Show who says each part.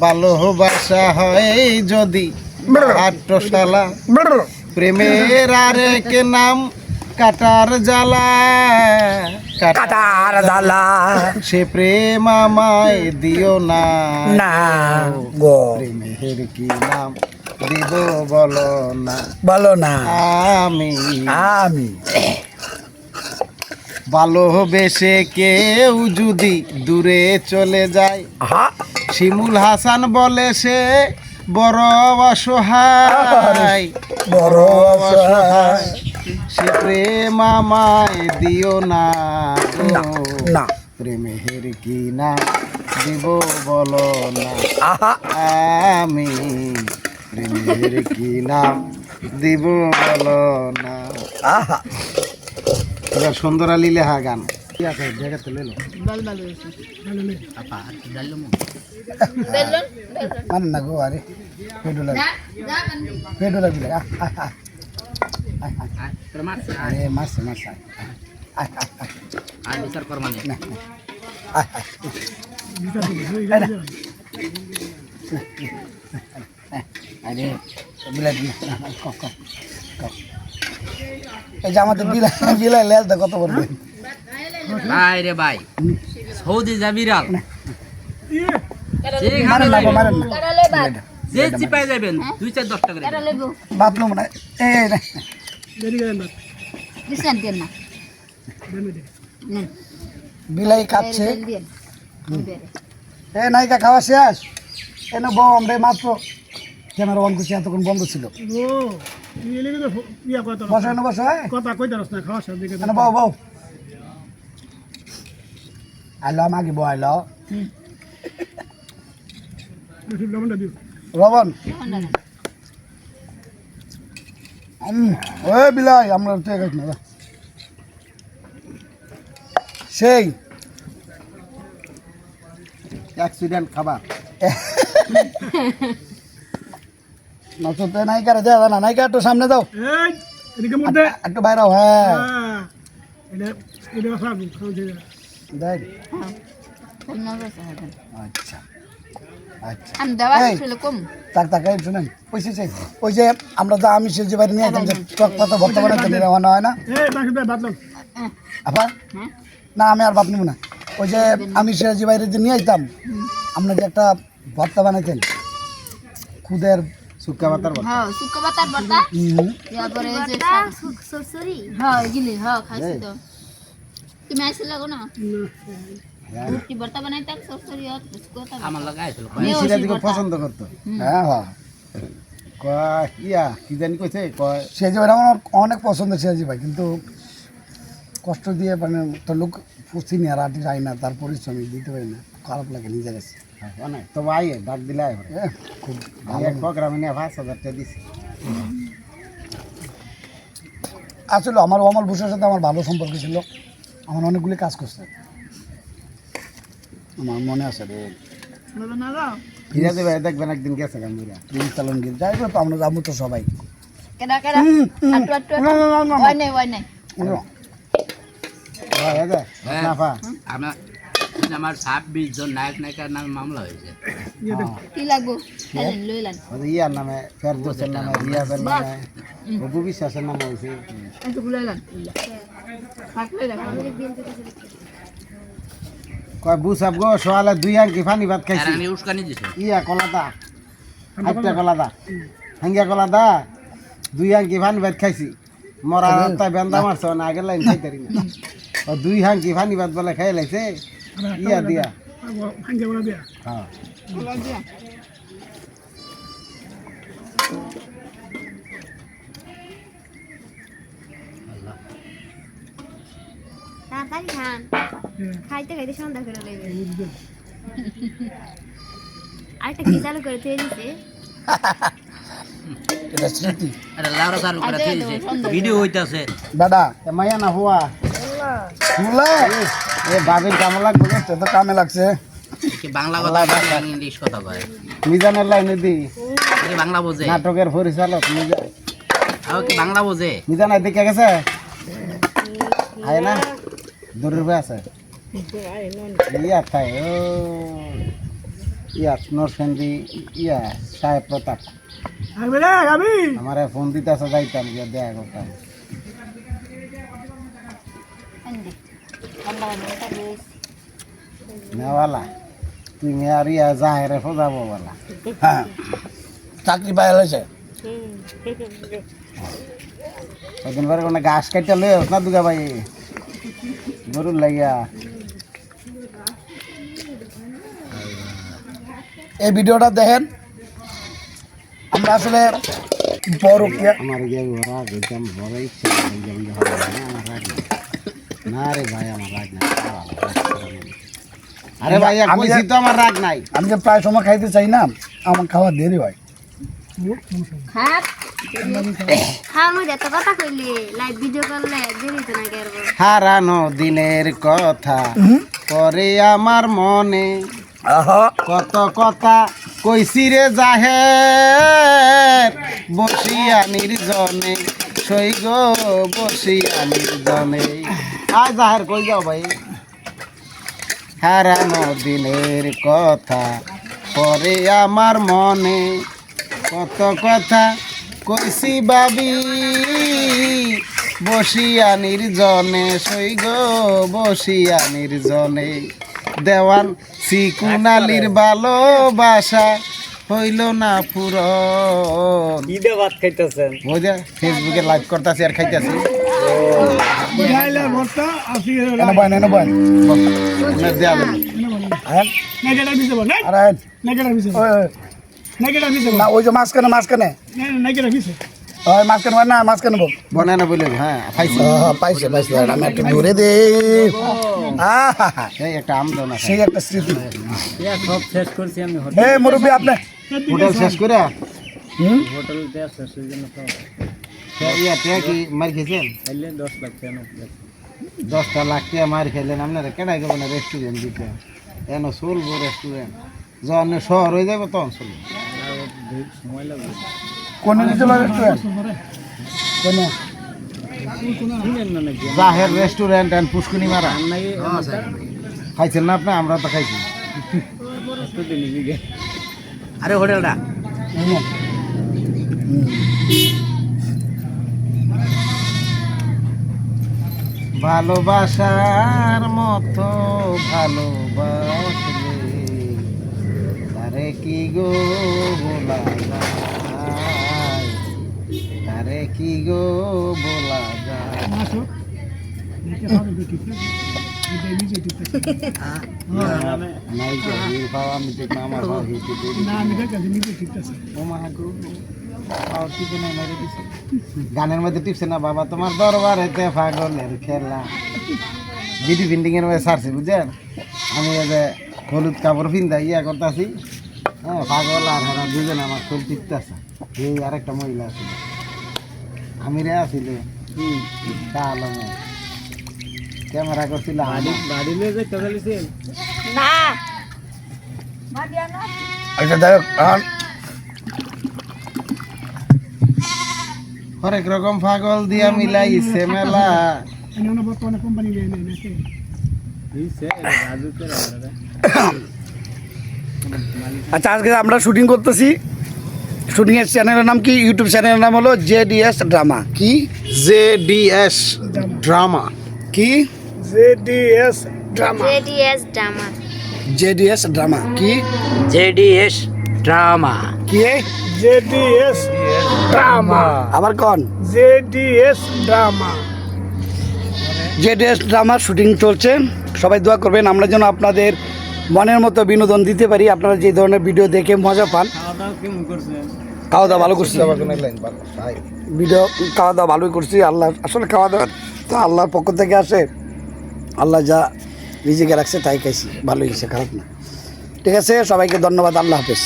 Speaker 1: ভালোবাসা হয় যদি আট্টশালা প্রেমের আরেক নাম কাটার জ্বালা।
Speaker 2: কাটার জ্বালা।
Speaker 1: সে প্রেম আমায় দিও না।
Speaker 2: না গো।
Speaker 1: প্রেমের কি নাম দিব বলো না।
Speaker 2: বলো না।
Speaker 1: আমি
Speaker 2: আমি।
Speaker 1: ভালোবেসে কেউ যদি দূরে চলে যায়। শিমুল হাসান বলে সে বড় অসহায়।
Speaker 2: বড় অসহায়।
Speaker 1: সে প্রেম আমায় দিও না
Speaker 2: না
Speaker 1: প্রেমের কি না দিব বলো না। আমি প্রেমের কি নাম দিব বলো না।
Speaker 2: আহা।
Speaker 1: এবার সুন্দর আলী লেহা গান। কি আছে? জায়গাতে লেলো।
Speaker 2: মানে না গো আরে। পেটু লাগবে। আহ, আহ। আরে মারছে? মারছে আয়, আয়, আয়, না, না। আয়, আয়। আয় না। আরে বিলাতি কম, কম, কম। এই যে আমাদের বিলাই বিলাই লেলটা কত পড়বে
Speaker 3: ভাই রে ভাই সৌদি যা বিড়াল। যেখানে
Speaker 2: মারেন না মারেন না।
Speaker 3: যে চিপাই যাবেন দুই চার দশ টাকা দেবেন।
Speaker 2: বাপলো। এই না। বিলাই খাচ্ছে এ নায়িকা খাওয়া শেষ। এ না বউ আমরা মাত্র ক্যামেরা অন করছি এতক্ষণ বন্ধ ছিল। বসো না। বসো হ্যাঁ
Speaker 4: কথা কই দাঁড়াস না খাওয়া সব দিকে
Speaker 2: বউ বউ। আইলো আমাকে বউ আইলো উম, ওই বিলাই আমরা না সেই।
Speaker 1: অ্যাক্সিডেন্ট খাবার
Speaker 2: নচতে নায়িকার দেওয়া না নায়িকা একটু সামনে
Speaker 4: মধ্যে
Speaker 2: একটু বাইরে হ্যাঁ।
Speaker 4: হ্যাঁ। এটা এটা খাব খাওয়া যায়
Speaker 2: দেখ। আচ্ছা আচ্ছা।
Speaker 5: আমি দেওয়া
Speaker 2: এই।
Speaker 5: ছিল কম।
Speaker 2: তাক তাক এই শুনেন ওই যে আমরা তো আমি সে যে বাড়ি নিয়ে যেতাম যে টক পাতা ভর্তা বানাতে নেওয়া হয় না।
Speaker 5: হ্যাঁ।
Speaker 2: আমি আর ভাত নেব না। ওই যে আমি সে যে বাইরে যে নিয়ে আমরা যে একটা ভর্তা বানাইতেন খুদের
Speaker 1: শুক্কা পাতার বল
Speaker 5: হ্যাঁ শুক্র পাতার
Speaker 2: হুম,
Speaker 5: তারপরে যে সরসরি? হ্যাঁ এগুলি হ্যাঁ খাইছি তো। তুমি আইছিল লাগো না। রুটি বর্তা বানাইতাম সরসরি আর পাতা
Speaker 3: আমার লাগা আইছিল
Speaker 1: সেটা দিকে পছন্দ করতো।
Speaker 2: হ্যাঁ হ্যাঁ।
Speaker 1: কয় ইয়া কি জানি কইছে কয়।
Speaker 2: সে যে আমার অনেক পছন্দ সে ভাই কিন্তু কষ্ট দিয়ে মানে তো লোক পুষিনি আর আটি যাই না তার পরিশ্রমী দিতে পারি না খারাপ লাগে নিজের কাছে।
Speaker 1: অনেক। তো ডাক দিলে
Speaker 2: খুব
Speaker 1: এক প্রোগ্রামে নিয়ে পাঁচ হাজার দিছি।
Speaker 2: আসলে আমার অমল ভূষণের সাথে আমার ভালো সম্পর্ক ছিল। আমার অনেকগুলি কাজ করছে। আমার মনে আছে রে।
Speaker 1: ফিরে দেবে দেখবেন একদিন গেছে গাম্ভীরা
Speaker 2: প্রিন্স তালনগীর যাই হোক আমরা যাব তো সবাই। না,
Speaker 3: হ্যাঁ।
Speaker 1: নাফা
Speaker 3: আমার ছাব্বিশ জন নায়ক নায়িকার নামে মামলা হয়েছে।
Speaker 5: কি লাগবো? খেলেন
Speaker 1: ইয়ার নামে ফেরদোসের নামে রিয়াজের নামে অপু বিশ্বাসের নামে হয়েছে। কয় বুসাব গো সোয়ালে দুই আঙ্কি পানি ভাত খাইছি।
Speaker 3: উস্কানি দিছি।
Speaker 1: ইয়া কলাদা হাইটা কলাদা। হাঙ্গিয়া কলাদা দুই হাঙ্কি পানি ভাত খাইছি। মরা রাস্তায় বেন্দা মারছে না আগের লাইন খাইতে পারি না। দুই হাঙ্কি পানি ভাত বলে খাই লাইছে। ইয়া দিয়া।
Speaker 4: ভাঙ্গে বলা দিয়া।
Speaker 1: হ্যাঁ।
Speaker 6: তাড়াতাড়ি খান। খাইতে খাইতে সন্ধ্যা করে দেবে আরেকটা কি চালু করে থুয়ে দিছে?
Speaker 2: এটা স্মৃতি।
Speaker 3: এটা লাউরা চালু করে দিয়েছে ভিডিও হইতাছে।
Speaker 2: দাদা
Speaker 1: এ মাইয়া না হুয়া?
Speaker 2: শুনলে
Speaker 1: এ বাবির কামে লাগবে
Speaker 2: তো তো কামে লাগছে।
Speaker 3: বাংলা কথা ইংলিশ কথা কয়।
Speaker 1: মিজানের লাইনে দি
Speaker 3: বাংলা বোঝে।
Speaker 1: নাটকের পরিচালক মিজান
Speaker 3: কি বাংলা বোঝে।
Speaker 1: মিজান এদিকে গেছে? আয় না দূরের আছে। ইয়া ও। ইয়া নরসেন্দি ইয়া সাহেব প্রতাপ। আমার ফোন দিতে আসা যাইতাম গিয়ে দেখা করতাম। নেওয়ালা তুমি আর ইয়া জাহেরে ফোজাবো বলা।
Speaker 2: হ্যাঁ। চাকরি পাই হয়েছে
Speaker 1: ওদিন পরে কোনো ঘাস কাটতে লই না দুগা ভাই? গরুর লাগিয়া।
Speaker 2: এই ভিডিওটা দেখেন। আমরা আসলে বড়
Speaker 1: আমার গিয়ে বড় ইচ্ছা হবে না, আমার রাগ নাই। না রে ভাই আমার রাগ নাই আরে ভাই
Speaker 2: আমি
Speaker 1: তো আমার রাগ নাই।
Speaker 2: আমি যে প্রায় সময় খাইতে চাই না আমার খাওয়া দেরি হয়।
Speaker 1: হারানো দিনের কথা পরে আমার মনে কত কথা কইছি রে জাহের। বসিয়া নির্জনে সই গো বসিয়া নির্জনে। আয় জাহের কই যাও ভাই? হারানো দিনের কথা পরে আমার মনে কত কথা কইছি বাবি বসিয়া নির্জনে সই গো বসিয়া নির্জনে দেওয়ান সিকুনালির ভালোবাসা হইল না পুরো
Speaker 7: ঈদে ভাত খাইতেছেন?
Speaker 1: বুঝা ফেসবুকে লাইভ করতেছি আর খাইতেছি।
Speaker 2: হ্যাঁ মাঝখানে মাঝখানে
Speaker 4: নেগেটা
Speaker 2: মাঝখানে না মাঝখানে
Speaker 1: বনে না বলে হ্যাঁ পাইছি
Speaker 2: পাইছে পাইছে আমি একটু দূরে দে আহা
Speaker 1: একটা আমদন
Speaker 2: সেই একটা স্মৃতি
Speaker 7: সব শেষ করছি আমি হোটেল
Speaker 2: মুরব্বী আপনি
Speaker 1: হোটেল শেষ করে
Speaker 2: হুম
Speaker 7: হোটেল
Speaker 1: ইয়া টিয়া কি মার খেয়েছেন?
Speaker 7: খাইলে দশ লাখ কেন
Speaker 1: দশটা লাখ মার খেলেন আপনারা কেনাই যাব না রেস্টুরেন্ট দিতে? এন চলবো রেস্টুরেন্ট যখন শহর হয়ে যাবে তখন চলবো।
Speaker 7: সময় লাগবে।
Speaker 2: কোন দিতে রেস্টুরেন্ট কোন?
Speaker 1: জাহের রেস্টুরেন্ট এন্ড পুষ্কুনি মারা। খাইছেন না আপনি? আমরা তো খাইছি।
Speaker 7: একটু দিন দিকে
Speaker 3: আরে হোটেলটা।
Speaker 1: ভালোবাসার মতো ভালোবাসলে তারে কি গো বলা যায় তারে কি গো বলা যায় আমি
Speaker 4: ঠিক আছে
Speaker 1: গানের মধ্যে টিপছে না বাবা তোমার দরবারেতে পাগলের খেলা। বিডি প্রিন্টিং এর মধ্যে সারছে বুঝছেন? আমি যে হলুদ কাপড় পিন্দা ইয়া করতেছি হ্যাঁ পাগল আর হেরা দুজন আমার ফুল টিপতেছে। এই আরেকটা মহিলা আছে আমি রে আসিলে ক্যামেরা করছিল
Speaker 7: বাড়ি বাড়ি নিয়ে যে
Speaker 5: না।
Speaker 2: আচ্ছা
Speaker 1: হরেক রকম পাগল দিয়া মিলাইছে মেলা।
Speaker 2: আচ্ছা আজকে আমরা শুটিং করতেছি। শুটিং এর চ্যানেলের নাম কি? ইউটিউব চ্যানেলের নাম হলো জেডিএস ড্রামা। কি?
Speaker 1: J D S drama.
Speaker 2: কি?
Speaker 4: JDS drama.
Speaker 6: JDS drama.
Speaker 2: JDS drama. কি?
Speaker 3: জেডিএস ড্রামা
Speaker 2: কি
Speaker 4: জেডিএস ড্রামা
Speaker 2: আবার কোন?
Speaker 4: জেডিএস ড্রামা
Speaker 2: জেডিএস ড্রামার শুটিং চলছে। সবাই দোয়া করবেন আমরা যেন আপনাদের মনের মতো বিনোদন দিতে পারি। আপনারা যে ধরনের ভিডিও দেখে মজা পান।
Speaker 7: খাওয়া দাওয়া
Speaker 2: খাওয়া দাওয়া ভালো করছি। ভিডিও খাওয়া দাওয়া ভালোই করছি। আল্লাহ আসলে খাওয়া দাওয়া তো আল্লাহর পক্ষ থেকে আসে। আল্লাহ যা নিজেকে রাখছে তাই খাইছি। ভালোই হয়েছে খারাপ না। ঠিক আছে সবাইকে ধন্যবাদ আল্লাহ হাফেজ।